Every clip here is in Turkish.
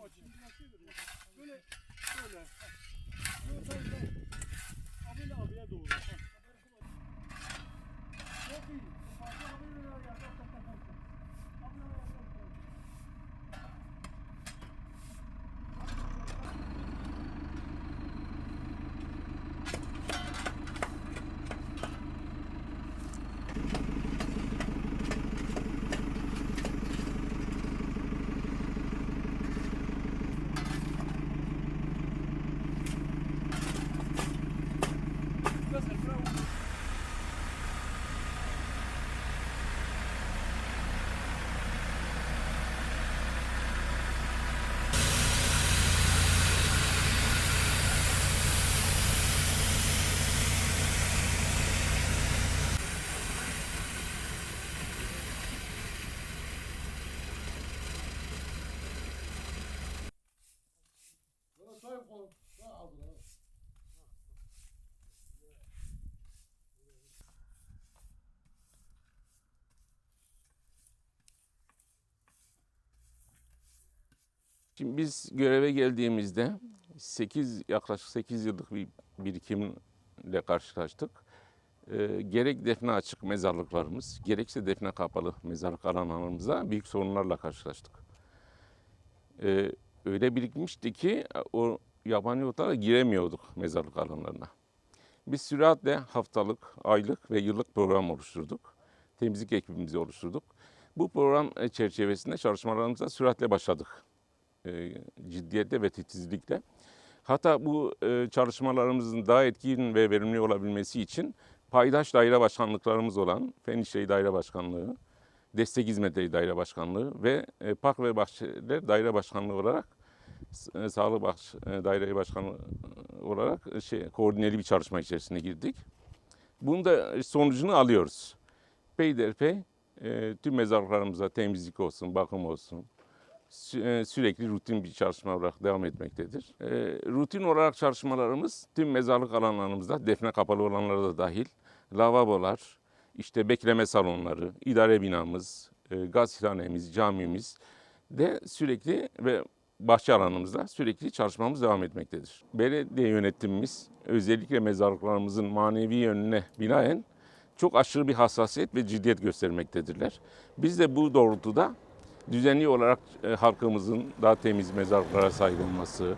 Cam açayım. Böyle böyle. Yok hayır hayır. Abiyle abiye doğru. Ha. Şimdi biz göreve geldiğimizde 8 yaklaşık 8 yıllık bir birikimle karşılaştık. Ee, gerek defne açık mezarlıklarımız, gerekse defne kapalı mezarlık alanlarımızda büyük sorunlarla karşılaştık. Ee, öyle birikmişti ki o yabancı otlara giremiyorduk mezarlık alanlarına. Biz süratle haftalık, aylık ve yıllık program oluşturduk. Temizlik ekibimizi oluşturduk. Bu program e, çerçevesinde çalışmalarımıza süratle başladık e, ciddiyetle ve titizlikle. Hatta bu e, çalışmalarımızın daha etkin ve verimli olabilmesi için paydaş daire başkanlıklarımız olan Fen İşleri Daire Başkanlığı, Destek Hizmetleri Daire Başkanlığı ve e, Park ve Bahçeler Daire Başkanlığı olarak e, Sağlık Baş, e, Daire Başkanlığı olarak şey koordineli bir çalışma içerisine girdik. Bunun da sonucunu alıyoruz. Peyderpey tüm mezarlıklarımıza temizlik olsun, bakım olsun, sürekli rutin bir çalışma olarak devam etmektedir. E, rutin olarak çalışmalarımız tüm mezarlık alanlarımızda, defne kapalı olanlara da dahil, lavabolar, işte bekleme salonları, idare binamız, e, gazhanemiz, camimiz de sürekli ve bahçe alanımızda sürekli çalışmamız devam etmektedir. Belediye yönetimimiz özellikle mezarlıklarımızın manevi yönüne binaen çok aşırı bir hassasiyet ve ciddiyet göstermektedirler. Biz de bu doğrultuda düzenli olarak e, halkımızın daha temiz mezarlıklara sahip olması,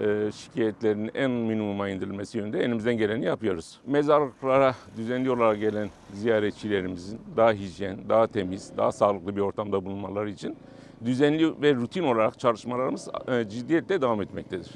e, şikayetlerin en minimuma indirilmesi yönünde elimizden geleni yapıyoruz. Mezarlıklara düzenli olarak gelen ziyaretçilerimizin daha hijyen, daha temiz, daha sağlıklı bir ortamda bulunmaları için düzenli ve rutin olarak çalışmalarımız e, ciddiyetle devam etmektedir.